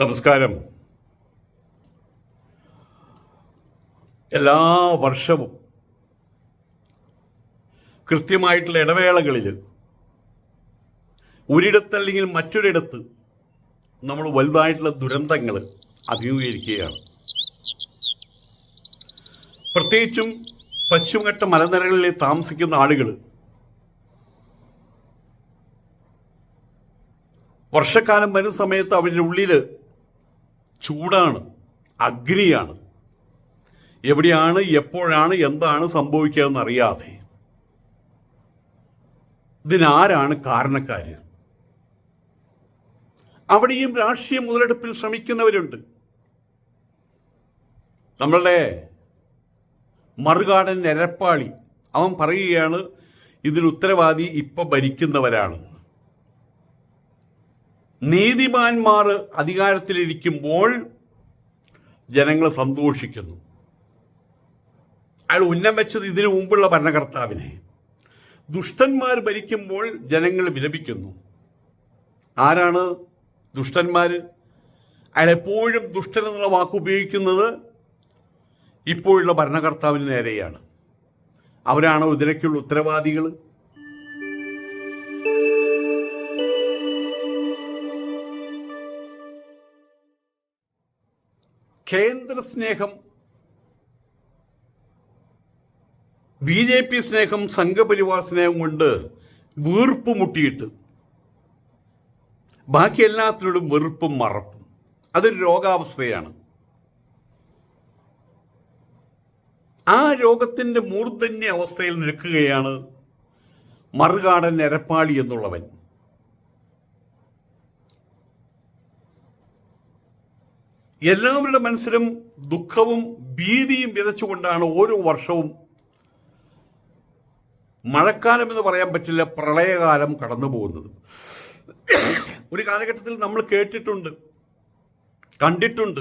നമസ്കാരം. എല്ലാ വർഷവും കൃത്യമായിട്ടുള്ള ഇടവേളകളിൽ ഒരിടത്തല്ലെങ്കിൽ മറ്റൊരിടത്ത് നമ്മൾ വലുതായിട്ടുള്ള ദുരന്തങ്ങൾ അഭിമുഖീകരിക്കുകയാണ്. പ്രത്യേകിച്ചും പശ്ചിമഘട്ട മലനിരകളിൽ താമസിക്കുന്ന ആളുകൾ വർഷക്കാലം വരുന്ന സമയത്ത് അവരുടെ ഉള്ളിൽ ചൂടാണ് അഗ്നിയാണ്. എവിടെയാണ് എപ്പോഴാണ് എന്താണ് സംഭവിക്കുകയെന്ന് അറിയാതെ ഇതിനാരാണ് കാരണക്കാര്? അവിടെയും രാഷ്ട്രീയ മുതലെടുപ്പിൽ ശ്രമിക്കുന്നവരുണ്ട്. നമ്മളുടെ മറുകാടൻ എരപ്പാളി അവൻ പറയുകയാണ് ഇതിന് ഉത്തരവാദി ഇപ്പം ഭരിക്കുന്നവരാണെന്ന് നീതിമാന്മാർ അധികാരത്തിലിരിക്കുമ്പോൾ ജനങ്ങൾ സന്തോഷിക്കുന്നു. അയാൾ ഉന്നം വെച്ചത് ഇതിനു മുമ്പുള്ള ഭരണകർത്താവിനെ. ദുഷ്ടന്മാർ ഭരിക്കുമ്പോൾ ജനങ്ങൾ വിലപിക്കുന്നു. ആരാണ് ദുഷ്ടന്മാർ അയാൾ എപ്പോഴും ദുഷ്ടൻ എന്നുള്ള വാക്ക് ഉപയോഗിക്കുന്നത് ഇപ്പോഴുള്ള ഭരണകർത്താവിന് നേരെയാണ്. അവരാണോ ഇതിനൊക്കെയുള്ള ഉത്തരവാദികൾ കേന്ദ്ര സ്നേഹം ബി ജെ പി സ്നേഹം സംഘപരിവാർ സ്നേഹം കൊണ്ട് വീർപ്പ് മുട്ടിയിട്ട് ബാക്കി എല്ലാത്തിനോടും വെറുപ്പും മറപ്പും. അതൊരു രോഗാവസ്ഥയാണ്. ആ രോഗത്തിന്റെ മൂർധന്യ അവസ്ഥയിൽ നിൽക്കുകയാണ് മറുകാടൻ എരപ്പാളി എന്നുള്ളവൻ. എല്ലാവരുടെ മനസ്സിലും ദുഃഖവും ഭീതിയും വിതച്ചുകൊണ്ടാണ് ഓരോ വർഷവും മഴക്കാലം എന്ന് പറയാൻ പറ്റില്ല പ്രളയകാലം കടന്നു പോകുന്നത്. ഒരു കാലഘട്ടത്തിൽ നമ്മൾ കേട്ടിട്ടുണ്ട് കണ്ടിട്ടുണ്ട്.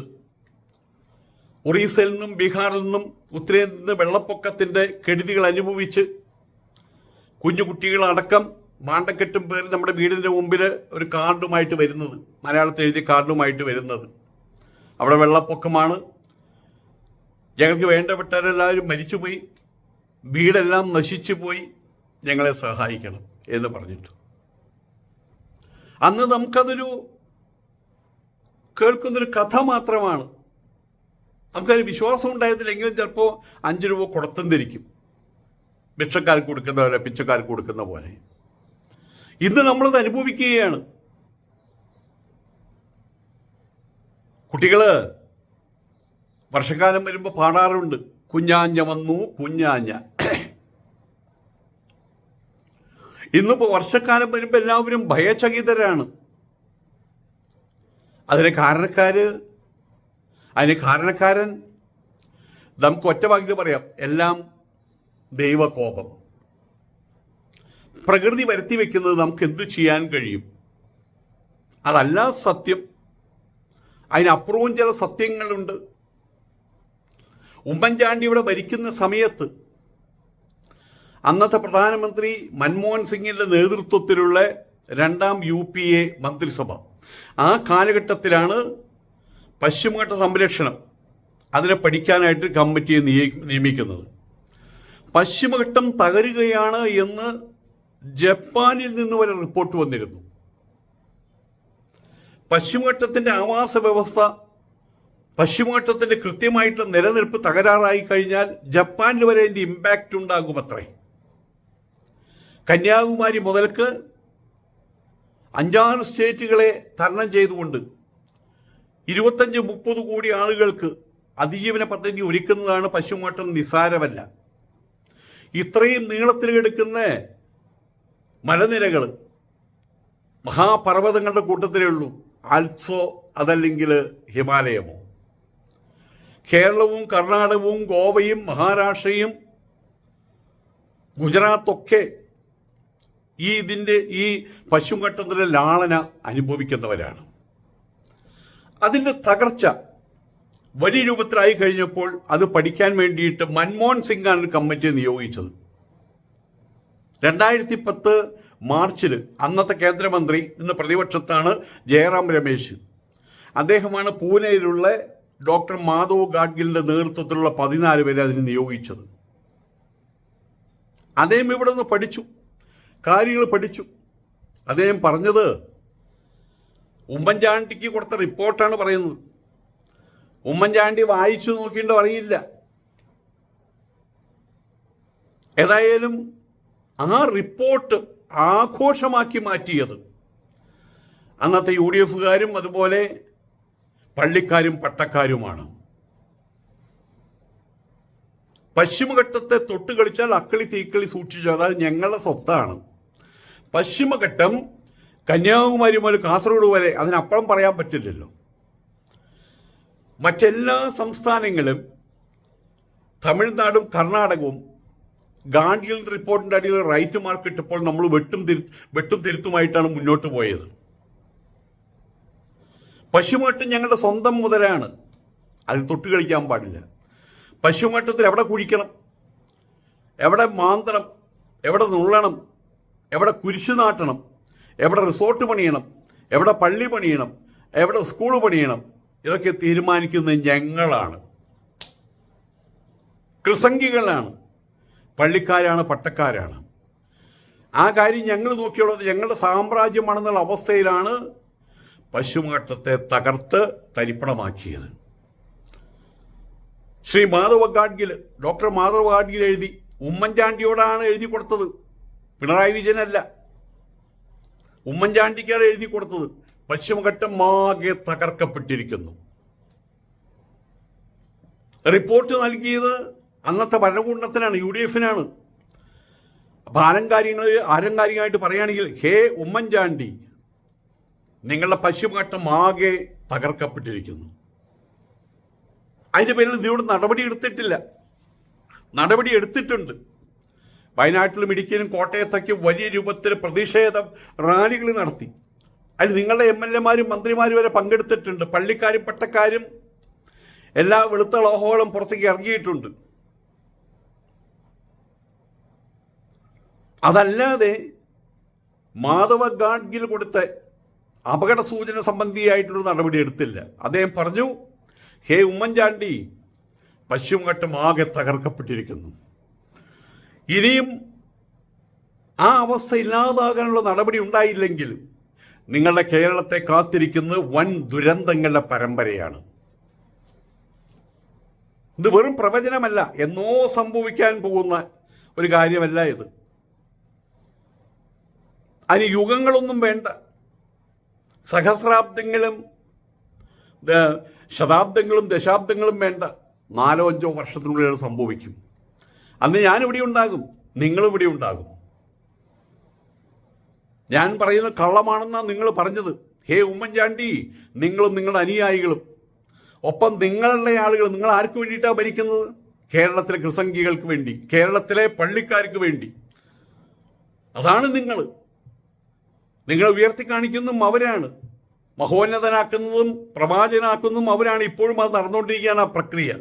ഒറീസയിൽ നിന്നും ബീഹാറിൽ നിന്നും ഉത്തരേന്ത്യയിൽ നിന്ന് വെള്ളപ്പൊക്കത്തിന്റെ കെടുതികൾ അനുഭവിച്ച് കുഞ്ഞു കുട്ടികളടക്കം മാണ്ടക്കെട്ടും പേര് നമ്മുടെ വീടിന്റെ മുമ്പിൽ ഒരു കാർഡുമായിട്ട് വരുന്നത് മലയാളത്തിൽ എഴുതിയ കാർഡുമായിട്ട് വരുന്നത്. അവിടെ വെള്ളപ്പൊക്കമാണ്. ഞങ്ങൾക്ക് വേണ്ടപ്പെട്ടവരെല്ലാവരും മരിച്ചുപോയി. വീടെല്ലാം നശിച്ചു പോയി ഞങ്ങളെ സഹായിക്കണം എന്ന് പറഞ്ഞിട്ട്. അന്ന് നമുക്കതൊരു കേൾക്കുന്നൊരു കഥ മാത്രമാണ്. നമുക്കൊരു വിശ്വാസം ഉണ്ടായിരുന്നില്ലെങ്കിലും ചിലപ്പോൾ അഞ്ച് രൂപ കൊടുത്തും തിരിക്കും. ഭിക്ഷക്കാർക്ക് കൊടുക്കുന്ന പോലെ പിച്ചക്കാർക്ക് കൊടുക്കുന്ന പോലെ. ഇന്ന് നമ്മളത് അനുഭവിക്കുകയാണ്. കുട്ടികൾ വർഷക്കാലം വരുമ്പോൾ പാടാറുണ്ട്. കുഞ്ഞാഞ്ഞ വന്നു കുഞ്ഞാഞ്ഞ. ഇന്നിപ്പോൾ വർഷക്കാലം വരുമ്പോൾ എല്ലാവരും ഭയചകിതരാണ്. അതിന് കാരണക്കാര് അതിന് കാരണക്കാരൻ നമുക്ക് ഒറ്റ വാക്കിൽ പറയാം. എല്ലാം ദൈവകോപം. പ്രകൃതി വരുത്തി വെക്കുന്നത് നമുക്ക് എന്തു ചെയ്യാൻ കഴിയും? അതല്ല സത്യം. അതിനപ്പുറവും ചില സത്യങ്ങളുണ്ട്. ഉമ്മൻചാണ്ടി ഇവിടെ ഭരിക്കുന്ന സമയത്ത് അന്നത്തെ പ്രധാനമന്ത്രി മൻമോഹൻ സിംഗിന്റെ നേതൃത്വത്തിലുള്ള രണ്ടാം യു പി എ മന്ത്രിസഭ. ആ കാലഘട്ടത്തിലാണ് പശ്ചിമഘട്ട സംരക്ഷണം അതിനെ പഠിക്കാനായിട്ട് കമ്മിറ്റിയെ നിയ- നിയമിക്കുന്നത്. പശ്ചിമഘട്ടം തകരുകയാണ് എന്ന് ജപ്പാനിൽ നിന്ന് വരെ റിപ്പോർട്ട് വന്നിരുന്നു. പശ്ചിമഘട്ടത്തിന്റെ ആവാസ വ്യവസ്ഥ പശ്ചിമഘട്ടത്തിന്റെ കൃത്യമായിട്ടുള്ള നിലനിൽപ്പ് തകരാറായി കഴിഞ്ഞാൽ ജപ്പാനിൽ വരെ അതിന്റെ ഇമ്പാക്റ്റ് ഉണ്ടാകും ഉണ്ടാകുമത്രേ. കന്യാകുമാരി മുതൽക്ക് അഞ്ചാറ് സ്റ്റേറ്റുകളെ തരണം ചെയ്തുകൊണ്ട് ഇരുപത്തഞ്ച് മുപ്പത് കോടി ആളുകൾക്ക് അതിജീവന പദ്ധതി ഒരുക്കുന്നതാണ് പശ്ചിമഘട്ടം നിസാരമല്ല ഇത്രയും നീളത്തിൽ എടുക്കുന്ന മലനിരകൾ മഹാപർവതങ്ങളുടെ കൂട്ടത്തിലേ ഉള്ളൂ. ആൽസോ അതല്ലെങ്കിൽ ഹിമാലയമോ? കേരളവും കർണാടകവും ഗോവയും മഹാരാഷ്ട്രയും ഗുജറാത്തൊക്കെ ഈ ഇതിന്റെ ഈ പശുഘട്ടത്തിലെ ലാളന അനുഭവിക്കുന്നവരാണ്. അതിന്റെ തകർച്ച വലിയ രൂപത്തിലായി കഴിഞ്ഞപ്പോൾ അത് പഠിക്കാൻ വേണ്ടിയിട്ട് മൻമോഹൻ സിംഗാണ് കമ്മിറ്റി നിയോഗിച്ചത്. രണ്ടായിരത്തി പത്ത് മാർച്ചിൽ അന്നത്തെ കേന്ദ്രമന്ത്രി ഇന്ന് പ്രതിപക്ഷത്താണ് ജയറാം രമേശ്. അദ്ദേഹമാണ് പൂനെയിലുള്ള ഡോക്ടർ മാധവ് ഗാഡ്ഗിലിന്റെ നേതൃത്വത്തിലുള്ള പതിനാല് പേരെ അതിന് നിയോഗിച്ചത്. അദ്ദേഹം ഇവിടെ നിന്ന് പഠിച്ചു. കാര്യങ്ങൾ പഠിച്ചു. അദ്ദേഹം പറഞ്ഞത് ഉമ്മൻചാണ്ടിക്ക് കൊടുത്ത റിപ്പോർട്ടാണ് പറയുന്നത്. ഉമ്മൻചാണ്ടി വായിച്ചു നോക്കിയിട്ട് അറിയില്ല. ഏതായാലും ആ റിപ്പോർട്ട് ആഘോഷമാക്കി മാറ്റിയത്. അന്നത്തെ യു ഡി എഫുകാരും അതുപോലെ പള്ളിക്കാരും പട്ടക്കാരുമാണ്. പശ്ചിമഘട്ടത്തെ തൊട്ട് കളിച്ചാൽ അക്കളി തീക്കളി സൂക്ഷിച്ചു. അതായത് ഞങ്ങളുടെ സ്വത്താണ്. പശ്ചിമഘട്ടം കന്യാകുമാരി മുതൽ കാസർഗോഡ് വരെ അതിനപ്പുറം പറയാൻ പറ്റില്ലല്ലോ. മറ്റെല്ലാ സംസ്ഥാനങ്ങളും തമിഴ്നാടും കർണാടകവും ഗാഡ്ഗിൽ റിപ്പോർട്ടിന്റെ അടിയിൽ റൈറ്റ് മാർക്ക് ഇട്ടപ്പോൾ നമ്മൾ വെട്ടും വെട്ടും തിരുത്തുമായിട്ടാണ് മുന്നോട്ട് പോയത്. പശുമാട്ടം ഞങ്ങളുടെ സ്വന്തം മുതലാണ്. അതിൽ തൊട്ട് കളിക്കാൻ പാടില്ല. പശുമാട്ടത്തിൽ എവിടെ കുഴിക്കണം? എവിടെ മാന്തണം? എവിടെ നുള്ളണം? എവിടെ കുരിശു നാട്ടണം? എവിടെ റിസോർട്ട് പണിയണം? എവിടെ പള്ളി പണിയണം? എവിടെ സ്കൂൾ പണിയണം? ഇതൊക്കെ തീരുമാനിക്കുന്നത് ഞങ്ങളാണ്. കൃസംഗികളാണ്. പള്ളിക്കാരാണ് പട്ടക്കാരാണ്. ആ കാര്യം ഞങ്ങൾ നോക്കിയുള്ളത് ഞങ്ങളുടെ സാമ്രാജ്യമാണെന്നുള്ള അവസ്ഥയിലാണ് പശ്ചിമഘട്ടത്തെ തകർത്ത് തരിപ്പണമാക്കിയത്. ശ്രീ മാധവ ഗാഡ്ഗിൽ ഡോക്ടർ മാധവ ഗാഡ്ഗിൽ എഴുതി ഉമ്മൻചാണ്ടിയോടാണ് എഴുതി കൊടുത്തത്. പിണറായി വിജയനല്ല. ഉമ്മൻചാണ്ടിക്കാണ് എഴുതി കൊടുത്തത്. പശ്ചിമഘട്ടം ആകെ തകർക്കപ്പെട്ടിരിക്കുന്നു. റിപ്പോർട്ട് നൽകിയത് അന്നത്തെ ഭരണകൂടത്തിനാണ് യു ഡി എഫിനാണ് അപ്പം ആലങ്കാര്യങ്ങൾ ആലങ്കാരികമായിട്ട് പറയുകയാണെങ്കിൽ ഹേ ഉമ്മൻചാണ്ടി നിങ്ങളുടെ പശ്ചിമഘട്ടം ആകെ തകർക്കപ്പെട്ടിരിക്കുന്നു. അതിന്റെ പേരിൽ ഇതിലൂടെ നടപടി എടുത്തിട്ടില്ല. നടപടി എടുത്തിട്ടുണ്ട്. വയനാട്ടിലും ഇടുക്കിയിലും കോട്ടയത്തൊക്കെ വലിയ രൂപത്തിൽ പ്രതിഷേധം റാലികൾ നടത്തി. അതിൽ നിങ്ങളുടെ എം എൽ എമാരും മന്ത്രിമാരും വരെ പങ്കെടുത്തിട്ടുണ്ട്. പള്ളിക്കാരും പട്ടക്കാരും എല്ലാ വെളുത്ത ലോഹോളം പുറത്തേക്ക് ഇറങ്ങിയിട്ടുണ്ട്. അതല്ലാതെ മാധവ ഗാഡ്ഗിൽ കൊടുത്ത അപകട സൂചന സംബന്ധിയായിട്ടൊരു നടപടി എടുത്തില്ല. അദ്ദേഹം പറഞ്ഞു ഹേ ഉമ്മൻചാണ്ടി പശ്ചിമഘട്ടം ആകെ തകർക്കപ്പെട്ടിരിക്കുന്നു. ഇനിയും ആ അവസ്ഥ ഇല്ലാതാകാനുള്ള നടപടി ഉണ്ടായില്ലെങ്കിൽ നിങ്ങളുടെ കേരളത്തെ കാത്തിരിക്കുന്നത് വൻ ദുരന്തങ്ങളുടെ പരമ്പരയാണ്. ഇത് വെറും പ്രവചനമല്ല എന്നോ സംഭവിക്കാൻ പോകുന്ന ഒരു കാര്യമല്ല ഇത്. അതിന് യുഗങ്ങളൊന്നും വേണ്ട. സഹസ്രാബ്ദങ്ങളും ശതാബ്ദങ്ങളും ദശാബ്ദങ്ങളും വേണ്ട. നാലോ അഞ്ചോ വർഷത്തിനുള്ളിൽ സംഭവിക്കും. അന്ന് ഞാനിവിടെ ഉണ്ടാകും. നിങ്ങളും ഇവിടെ ഉണ്ടാകും. ഞാൻ പറയുന്നത് കള്ളമാണെന്നാണ് നിങ്ങൾ പറഞ്ഞത്. ഹേ ഉമ്മൻചാണ്ടി നിങ്ങളും നിങ്ങളുടെ അനുയായികളും. ഒപ്പം നിങ്ങളുടെ ആളുകൾ നിങ്ങൾ ആർക്ക് വേണ്ടിയിട്ടാണ് ഭരിക്കുന്നത്? കേരളത്തിലെ കൃസംഗികൾക്ക് വേണ്ടി കേരളത്തിലെ പള്ളിക്കാർക്ക് വേണ്ടി. അതാണ് നിങ്ങൾ. നിങ്ങളെ ഉയർത്തി കാണിക്കുന്നതും അവരാണ്. മഹോന്നതനാക്കുന്നതും പ്രവാചനാക്കുന്നതും അവരാണ്. ഇപ്പോഴും അത് നടന്നുകൊണ്ടിരിക്കുകയാണ് ആ പ്രക്രിയ.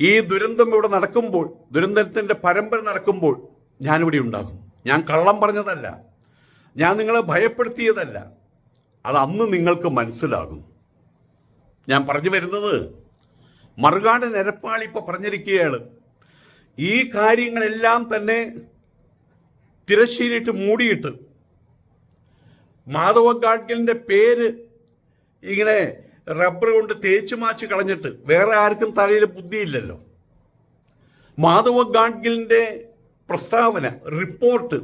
ഈ ദുരന്തം ഇവിടെ നടക്കുമ്പോൾ ദുരന്തത്തിന്റെ പരമ്പര നടക്കുമ്പോൾ ഞാനിവിടെ ഉണ്ടാകും. ഞാൻ കള്ളം പറഞ്ഞതല്ല. ഞാൻ നിങ്ങളെ ഭയപ്പെടുത്തിയതല്ല. അത് അന്ന് നിങ്ങൾക്ക് മനസ്സിലാകും. ഞാൻ പറഞ്ഞു വരുന്നത് മറുകാട് നിരപ്പാളി ഇപ്പോൾ പറഞ്ഞിരിക്കുകയാണ്. ഈ കാര്യങ്ങളെല്ലാം തന്നെ തിരശ്ശീലിട്ട് മൂടിയിട്ട് മാധവ ഗാഡ്ഗിലിന്റെ പേര് ഇങ്ങനെ റബ്ബർ കൊണ്ട് തേച്ച് മാച്ച് കളഞ്ഞിട്ട് വേറെ ആർക്കും തലയിൽ ബുദ്ധിയില്ലല്ലോ. മാധവ ഗാഡ്ഗിലിന്റെ പ്രസ്താവന റിപ്പോർട്ട്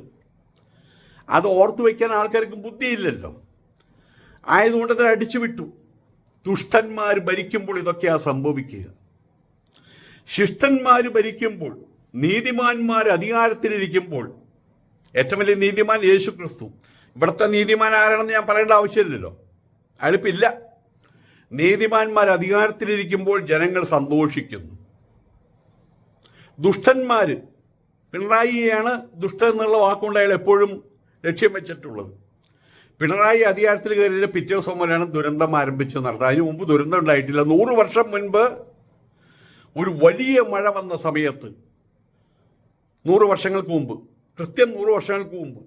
അത് ഓർത്തു വയ്ക്കാൻ ആൾക്കാർക്ക് ബുദ്ധിയില്ലല്ലോ. ആയതുകൊണ്ട് അത് അടിച്ചു വിട്ടു. ദുഷ്ടന്മാർ ഭരിക്കുമ്പോൾ ഇതൊക്കെയാണ് സംഭവിക്കുക. ശിഷ്ടന്മാർ ഭരിക്കുമ്പോൾ നീതിമാന്മാർ അധികാരത്തിലിരിക്കുമ്പോൾ ഏറ്റവും വലിയ നീതിമാൻ യേശു ക്രിസ്തു ഇവിടുത്തെ നീതിമാൻ ആരാണെന്ന് ഞാൻ പറയേണ്ട ആവശ്യമില്ലല്ലോ. അയാളിപ്പില്ല. നീതിമാന്മാർ അധികാരത്തിലിരിക്കുമ്പോൾ ജനങ്ങൾ സന്തോഷിക്കുന്നു. ദുഷ്ടന്മാർ പിണറായിയാണ് ദുഷ്ടൻ എന്നുള്ള വാക്കുകൊണ്ട് അയാൾ എപ്പോഴും ലക്ഷ്യം വെച്ചിട്ടുള്ളത്. പിണറായി അധികാരത്തിൽ കയറിയ പിറ്റേ ദിവസം ദുരന്തം ആരംഭിച്ചു നടത്തുന്നത് അതിന് മുമ്പ് ദുരന്തം ഉണ്ടായിട്ടില്ല. നൂറ് വർഷം മുൻപ് ഒരു വലിയ മഴ വന്ന സമയത്ത് നൂറ് വർഷങ്ങൾക്ക് മുമ്പ് കൃത്യം നൂറ് വർഷങ്ങൾക്ക് മുമ്പ്.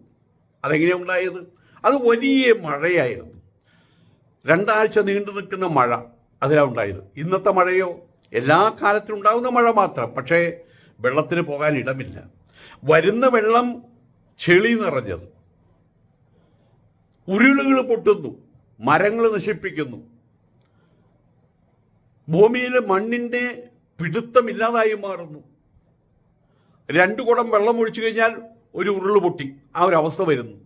അതെങ്ങനെയാണ് ഉണ്ടായത്? അത് വലിയ മഴയായിരുന്നു. രണ്ടാഴ്ച നീണ്ടു നിൽക്കുന്ന മഴ അതിലാണ് ഉണ്ടായത്. ഇന്നത്തെ മഴയോ? എല്ലാ കാലത്തും ഉണ്ടാകുന്ന മഴ മാത്രം. പക്ഷേ വെള്ളത്തിന് പോകാൻ ഇടമില്ല. വരുന്ന വെള്ളം ചെളി നിറഞ്ഞത്. ഉരുളുകൾ പൊട്ടുന്നു. മരങ്ങൾ നശിപ്പിക്കുന്നു. ഭൂമിയിൽ മണ്ണിന്റെ പിടുത്തമില്ലാതായി മാറുന്നു. രണ്ടു കുടം വെള്ളം ഒഴിച്ചു കഴിഞ്ഞാൽ ഒരു ഉരുളുപൊട്ടി ആ ഒരു അവസ്ഥ വരുന്നു.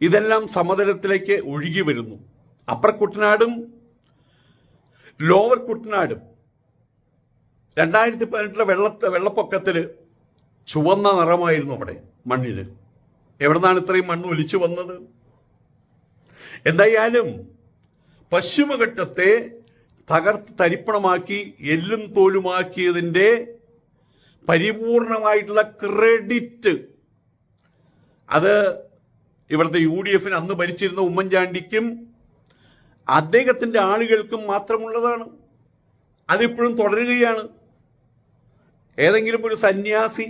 ഇതെല്ലാം സമതലത്തിലേക്ക് ഒഴുകി വരുന്നു. അപ്പർ കുട്ടനാടും ലോവർ കുട്ടനാടും. രണ്ടായിരത്തി പതിനെട്ടിലെ വെള്ളത്തെ വെള്ളപ്പൊക്കത്തിൽ ചുവന്ന നിറമായിരുന്നു അവിടെ മണ്ണിൽ എവിടെ നിന്നാണ് ഇത്രയും മണ്ണ് ഒലിച്ചു വന്നത്? എന്തായാലും പശ്ചിമഘട്ടത്തെ തകർത്ത് തരിപ്പണമാക്കി എല്ലും തോലുമാക്കിയതിന്റെ പരിപൂർണമായിട്ടുള്ള ക്രെഡിറ്റ് അത് ഇവിടുത്തെ യു ഡി എഫിന് അന്ന് ഭരിച്ചിരുന്ന ഉമ്മൻചാണ്ടിക്കും അദ്ദേഹത്തിന്റെ ആളുകൾക്കും മാത്രമുള്ളതാണ്. അതിപ്പോഴും തുടരുകയാണ്. ഏതെങ്കിലും ഒരു സന്യാസി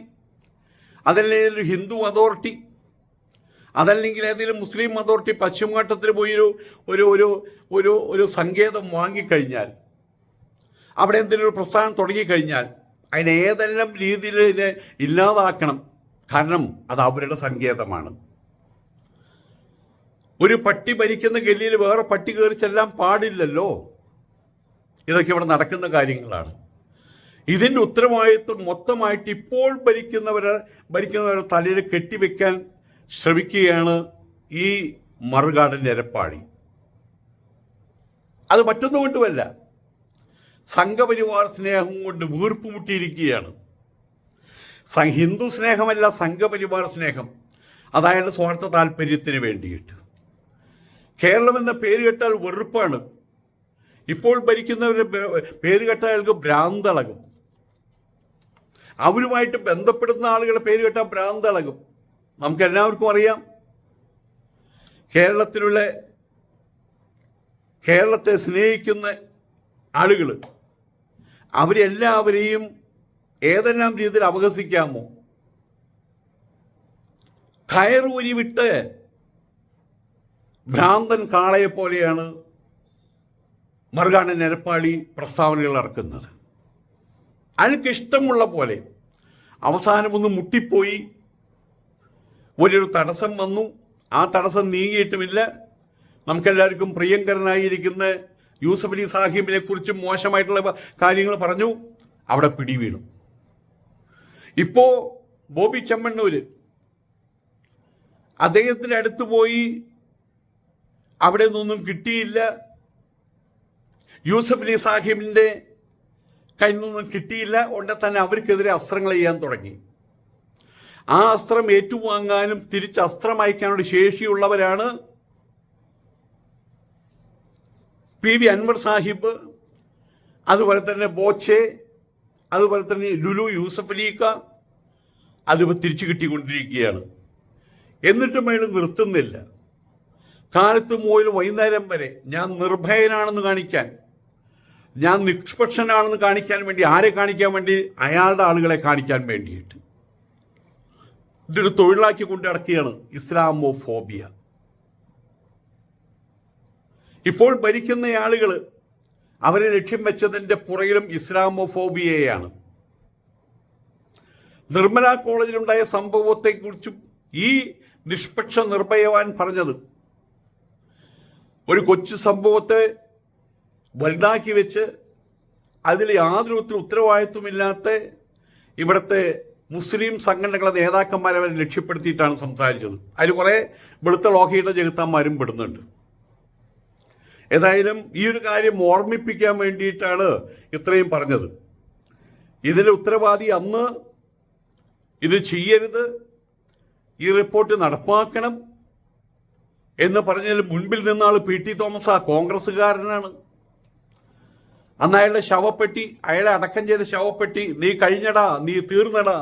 അതല്ലെങ്കിൽ ഒരു ഹിന്ദു അതോറിറ്റി അതല്ലെങ്കിൽ ഏതെങ്കിലും മുസ്ലിം അതോറിറ്റി പശ്ചിമഘട്ടത്തിൽ പോയി ഒരു ഒരു ഒരു ഒരു സങ്കേതം വാങ്ങിക്കഴിഞ്ഞാൽ അവിടെ എന്തെങ്കിലും ഒരു പ്രസ്ഥാനം തുടങ്ങിക്കഴിഞ്ഞാൽ അതിനെ ഏതെല്ലാം രീതിയിൽ ഇതിനെ ഇല്ലാതാക്കണം. കാരണം അത് അവരുടെ സങ്കേതമാണ്. ഒരു പട്ടി ഭരിക്കുന്ന ഗല്ലിയിൽ വേറെ പട്ടി കയറി ചെല്ലാൻ പാടില്ലല്ലോ. ഇതൊക്കെ ഇവിടെ നടക്കുന്ന കാര്യങ്ങളാണ്. ഇതിന്റെ ഉത്തരവാദിത്വം മൊത്തമായിട്ട് ഇപ്പോൾ ഭരിക്കുന്നവരെ ഭരിക്കുന്നവരെ തലയിൽ കെട്ടിവെക്കാൻ ശ്രമിക്കുകയാണ് ഈ മറുകാടൻ എരപ്പാളി. അത് മറ്റൊന്നും കൊണ്ടുമല്ല. സംഘപരിവാർ സ്നേഹം കൊണ്ട് വീർപ്പ് മുട്ടിയിരിക്കുകയാണ് സ- ഹിന്ദു സ്നേഹമല്ല സംഘപരിവാർ സ്നേഹം. അതായത് സ്വാർത്ഥ താല്പര്യത്തിന് വേണ്ടിയിട്ട്. കേരളം എന്ന പേര് കേട്ടാൽ വെറുപ്പാണ്. ഇപ്പോൾ ഭരിക്കുന്നവരുടെ പേര് കേട്ടാൽ അയാൾക്ക് ഭ്രാന്തളകും. അവരുമായിട്ട് ബന്ധപ്പെടുന്ന ആളുകളുടെ പേര് കേട്ടാൽ ഭ്രാന്തളകും. നമുക്ക് എല്ലാവർക്കും അറിയാം. കേരളത്തിലുള്ള കേരളത്തെ സ്നേഹിക്കുന്ന ആളുകൾ അവരെല്ലാവരെയും ഏതെല്ലാം രീതിയിൽ അപഹസിക്കാമോ കയറൂരി വിട്ട് ഭ്രാന്തൻ കാളയെ പോലെയാണ് മറുകാണൻ നിരപ്പാളി പ്രസ്താവനകൾ ഇറക്കുന്നത്. അയാൾക്ക് ഇഷ്ടമുള്ള പോലെ അവസാനം ഒന്ന് മുട്ടിപ്പോയി. ഒരു തടസ്സം വന്നു. ആ തടസ്സം നീങ്ങിയിട്ടുമില്ല. നമുക്കെല്ലാവർക്കും പ്രിയങ്കരനായിരിക്കുന്ന യൂസഫ് അലി സാഹിബിനെ കുറിച്ച് മോശമായിട്ടുള്ള കാര്യങ്ങൾ പറഞ്ഞു. അവിടെ പിടിവീണു. ഇപ്പോ ബോബി ചെമ്മണ്ണൂര് അദ്ദേഹത്തിന്റെ അടുത്ത് പോയി അവിടെ നിന്നൊന്നും കിട്ടിയില്ല. യൂസഫ് അലി സാഹിബിന്റെ കയ്യിൽ നിന്നും കിട്ടിയില്ല. ഉടനെ തന്നെ അവർക്കെതിരെ അസ്ത്രങ്ങൾ ചെയ്യാൻ തുടങ്ങി. ആ അസ്ത്രം ഏറ്റുവാങ്ങാനും തിരിച്ച് അസ്ത്രം അയക്കാനുള്ള ശേഷിയുള്ളവരാണ് പി വി അൻവർ സാഹിബ് അതുപോലെ തന്നെ ബോച്ചെ അതുപോലെ തന്നെ ലുലു യൂസഫ് അലീക്ക അതിപ്പോൾ തിരിച്ചു കിട്ടിക്കൊണ്ടിരിക്കുകയാണ്. എന്നിട്ടും അയാൾ നിർത്തുന്നില്ല. കാലത്ത് മുതൽ വൈകുന്നേരം വരെ ഞാൻ നിർഭയനാണെന്ന് കാണിക്കാൻ ഞാൻ നിഷ്പക്ഷനാണെന്ന് കാണിക്കാൻ വേണ്ടി ആരെ കാണിക്കാൻ വേണ്ടി? അയാളുടെ ആളുകളെ കാണിക്കാൻ വേണ്ടിയിട്ട്. ഇതൊരു തൊഴിലാക്കി കൊണ്ട് നടക്കുകയാണ് ഇസ്ലാമോ ഫോബിയ ഇപ്പോൾ ഭരിക്കുന്ന ആളുകൾ അവരെ ലക്ഷ്യം വെച്ചതിന്റെ പുറകിലും ഇസ്ലാമോഫോബിയയാണ്. നിർമ്മല കോളേജിലുണ്ടായ സംഭവത്തെക്കുറിച്ചും ഈ നിഷ്പക്ഷ നിർഭയവാൻ പറഞ്ഞത് ഒരു കൊച്ചു സംഭവത്തെ വലുതാക്കി വെച്ച് അതിൽ യാതൊരു ഉത്തര- ഉത്തരവാദിത്വമില്ലാത്ത ഇവിടുത്തെ മുസ്ലിം സംഘടനകളെ നേതാക്കന്മാരെ അവരെ ലക്ഷ്യപ്പെടുത്തിയിട്ടാണ് സംസാരിച്ചത്. അതിൽ കുറേ വെളുത്ത ലോഹയുടെ ജഗത്താന്മാരും പെടുന്നുണ്ട്. ഏതായാലും ഈ ഒരു കാര്യം ഓർമ്മിപ്പിക്കാൻ വേണ്ടിയിട്ടാണ് ഇത്രയും പറഞ്ഞത്. ഇതിന്റെ ഉത്തരവാദി അന്ന് ഇത് ചെയ്യരുത് ഈ റിപ്പോർട്ട് നടപ്പാക്കണം എന്ന് പറഞ്ഞതിൽ മുൻപിൽ നിന്നാൾ പി ടി തോമസ് ആ കോൺഗ്രസ്സുകാരനാണ്. അന്ന് അയാളുടെ ശവപ്പെട്ടി അയാളെ അടക്കം ചെയ്ത ശവപ്പെട്ടി നീ കഴിഞ്ഞടാ നീ തീർന്നടാ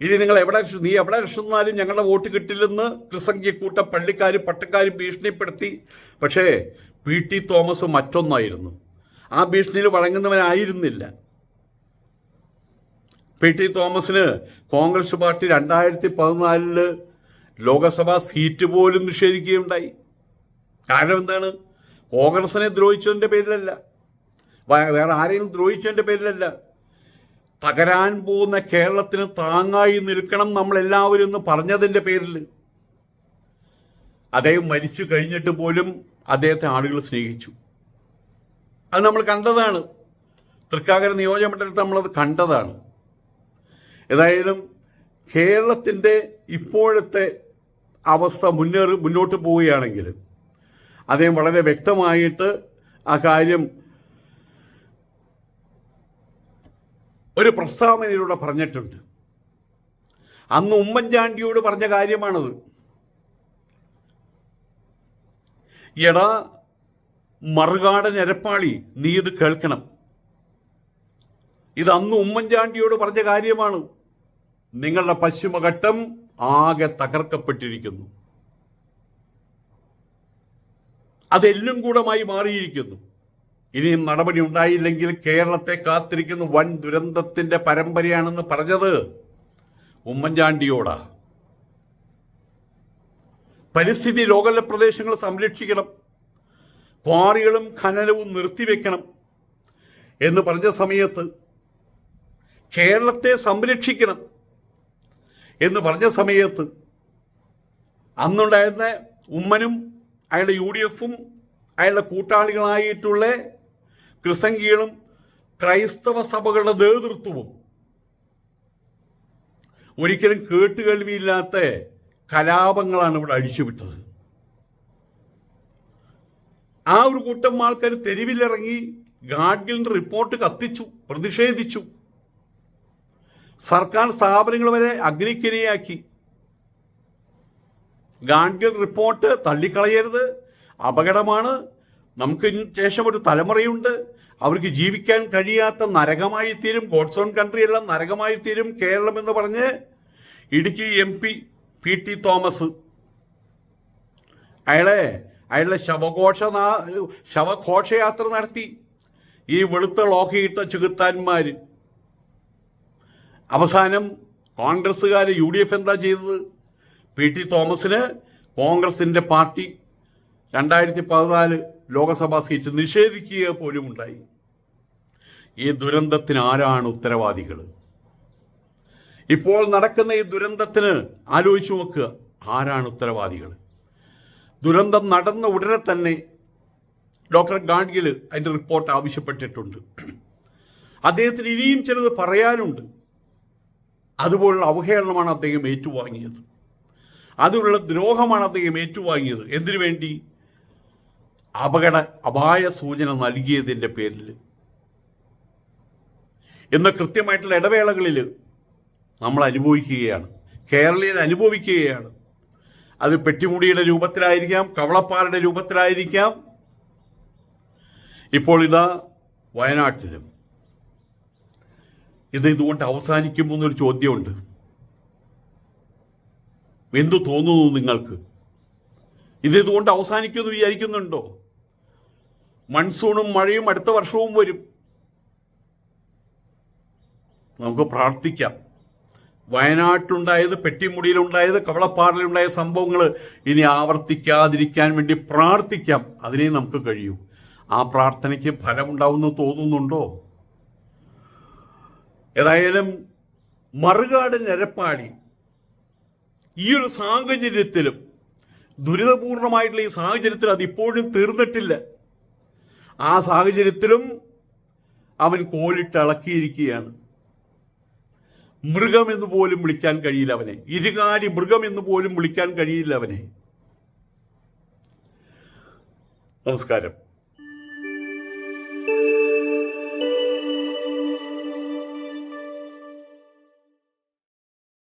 ഇനി നിങ്ങൾ എവിടെ നീ എവിടെ രക്ഷന്നാലും ഞങ്ങളുടെ വോട്ട് കിട്ടില്ലെന്ന് ക്രിസംഖ്യക്കൂട്ട പള്ളിക്കാർ പട്ടക്കാർ ഭീഷണിപ്പെടുത്തി. പക്ഷേ പി. ടി. തോമസ് മറ്റൊന്നായിരുന്നു. ആ ഭീഷണിയിൽ വഴങ്ങുന്നവനായിരുന്നില്ല. പി. ടി. തോമസിന് കോൺഗ്രസ് പാർട്ടി രണ്ടായിരത്തി പതിനാലിൽ ലോകസഭാ സീറ്റ് പോലും നിഷേധിക്കുകയുണ്ടായി. കാരണം എന്താണ്? കോൺഗ്രസിനെ ദ്രോഹിച്ചതിന്റെ പേരിലല്ല. വേറെ ആരെയും ദ്രോഹിച്ചതിന്റെ പേരിലല്ല. തകരാൻ പോകുന്ന കേരളത്തിന് താങ്ങായി നിൽക്കണം നമ്മളെല്ലാവരും എന്ന് പറഞ്ഞതിന്റെ പേരിൽ. അദ്ദേഹം മരിച്ചു കഴിഞ്ഞിട്ട് പോലും അദ്ദേഹത്തെ ആളുകൾ സ്നേഹിച്ചു. അത് നമ്മൾ കണ്ടതാണ്. തൃക്കാക്കര നിയോജകമണ്ഡലത്തിൽ നമ്മളത് കണ്ടതാണ്. ഏതായാലും കേരളത്തിന്റെ ഇപ്പോഴത്തെ അവസ്ഥ മുന്നേറി മുന്നോട്ട് പോവുകയാണെങ്കിൽ അദ്ദേഹം വളരെ വ്യക്തമായിട്ട് ആ കാര്യം ഒരു പ്രസ്താവനയിലൂടെ പറഞ്ഞിട്ടുണ്ട്. അന്ന് ഉമ്മൻചാണ്ടിയോട് പറഞ്ഞ കാര്യമാണത്. എടാ മറുകാടൻ എരപ്പാളി നീ ഇത് കേൾക്കണം. ഇത് അന്ന് ഉമ്മൻചാണ്ടിയോട് പറഞ്ഞ കാര്യമാണ്. നിങ്ങളുടെ പശ്ചിമഘട്ടം ആകെ തകർക്കപ്പെട്ടിരിക്കുന്നു. അതെല്ലും കൂടമായി മാറിയിരിക്കുന്നു. ഇനിയും നടപടി ഉണ്ടായില്ലെങ്കിൽ കേരളത്തെ കാത്തിരിക്കുന്ന വൻ ദുരന്തത്തിന്റെ പരമ്പരയാണെന്ന് പറഞ്ഞത് ഉമ്മൻചാണ്ടിയോടാ. പരിസ്ഥിതി ലോകല പ്രദേശങ്ങൾ സംരക്ഷിക്കണം. ക്വാറികളും ഖനനവും നിർത്തിവെക്കണം എന്ന് പറഞ്ഞ സമയത്ത് കേരളത്തെ സംരക്ഷിക്കണം എന്ന് പറഞ്ഞ സമയത്ത് അന്നുണ്ടായിരുന്ന ഉമ്മനും അയാളുടെ യു ഡി എഫും അയാളുടെ കൂട്ടാളികളായിട്ടുള്ള ക്രിസംഗികളും ക്രൈസ്തവ സഭകളുടെ നേതൃത്വവും ഒരിക്കലും കേട്ടുകേൾവിയില്ലാത്ത കലാപങ്ങളാണ് ഇവിടെ അഴിച്ചുവിട്ടത്. ആ ഒരു കൂട്ടം ആൾക്കാർ തെരുവിലിറങ്ങി ഗാഡ്ഗിലിന്റെ റിപ്പോർട്ട് കത്തിച്ചു പ്രതിഷേധിച്ചു. സർക്കാർ സ്ഥാപനങ്ങൾ വരെ അഗ്നിക്കിരയാക്കി. ഗാഡ്ഗിൽ റിപ്പോർട്ട് തള്ളിക്കളയരുത് അപകടമാണ് നമുക്ക് ശേഷം ഒരു തലമുറയുണ്ട്. അവർക്ക് ജീവിക്കാൻ കഴിയാത്ത നരകമായി തീരും ഗോഡ്സോൺ കൺട്രി എല്ലാം നരകമായി തീരും കേരളം എന്ന് പറഞ്ഞ് Idukki M P P T Thomas. അയാളെ അയാളുടെ ശവഘോഷ ശവഘോഷയാത്ര നടത്തി. ഈ വെളുത്ത ലോഹയിട്ട ചെകുത്താന്മാർ അവസാനം കോൺഗ്രസ്സുകാർ യു ഡി എഫ് എന്താ ചെയ്തത്? പി ടി തോമസിന് കോൺഗ്രസിന്റെ പാർട്ടി രണ്ടായിരത്തി പതിനാല് ലോക്സഭാ സീറ്റ് നിഷേധിക്കുക പോലും ഉണ്ടായി ഈ ദുരന്തത്തിന് ആരാണ് ഉത്തരവാദികൾ ഇപ്പോൾ നടക്കുന്ന ഈ ദുരന്തത്തിന് ആലോചിച്ചു നോക്കുക ആരാണ് ഉത്തരവാദികൾ ദുരന്തം നടന്ന ഉടനെ തന്നെ ഡോക്ടർ ഗാഡ്ഗിൽ അതിന്റെ റിപ്പോർട്ട് ആവശ്യപ്പെട്ടിട്ടുണ്ട്. അദ്ദേഹത്തിന് ഇനിയും ചിലത് പറയാനുണ്ട്. അതുപോലുള്ള അവഹേളനമാണ് അദ്ദേഹം ഏറ്റുവാങ്ങിയത്. അതിനുള്ള ദ്രോഹമാണ് അദ്ദേഹം ഏറ്റുവാങ്ങിയത്. എന്തിനു വേണ്ടി? അപകട അപായ സൂചന നൽകിയതിന്റെ പേരിൽ ഇന്ന് കൃത്യമായിട്ടുള്ള ഇടവേളകളിൽ നമ്മൾ അനുഭവിക്കുകയാണ്. കേരളീയർ അനുഭവിക്കുകയാണ്. അത് പെട്ടിമുടിയുടെ രൂപത്തിലായിരിക്കാം കവളപ്പാറയുടെ രൂപത്തിലായിരിക്കാം. ഇപ്പോൾ ഇതാ വയനാട്ടിലും. ഇത് ഇതുകൊണ്ട് അവസാനിക്കുമോ എന്നൊരു ചോദ്യമുണ്ട്. എന്തു തോന്നുന്നു നിങ്ങൾക്ക്? ഇത് ഇതുകൊണ്ട് അവസാനിക്കുമെന്ന് വിചാരിക്കുന്നുണ്ടോ? മൺസൂണും മഴയും അടുത്ത വർഷവും വരും. നമുക്ക് പ്രാർത്ഥിക്കാം. വയനാട്ടിലുണ്ടായത് പെട്ടിമുടിയിലുണ്ടായത് കവളപ്പാറിലുണ്ടായ സംഭവങ്ങൾ ഇനി ആവർത്തിക്കാതിരിക്കാൻ വേണ്ടി പ്രാർത്ഥിക്കാം. അതിനേ നമുക്ക് കഴിയൂ. ആ പ്രാർത്ഥനയ്ക്ക് ഫലമുണ്ടാവുമെന്ന് തോന്നുന്നുണ്ടോ? ഏതായാലും മറുകാട് നിരപ്പാടി ഈ ഒരു സാഹചര്യത്തിലും ദുരിതപൂർണമായിട്ടുള്ള ഈ സാഹചര്യത്തിൽ അതിപ്പോഴും തീർന്നിട്ടില്ല. ആ സാഹചര്യത്തിലും അവൻ കോലിട്ട് ഇളക്കിയിരിക്കുകയാണ് മൃഗം എന്ന് പോലും വിളിക്കാൻ കഴിയില്ല അവനെ. ഇരുകാരി മൃഗം എന്ന് പോലും വിളിക്കാൻ കഴിയില്ല അവനെ. നമസ്കാരം.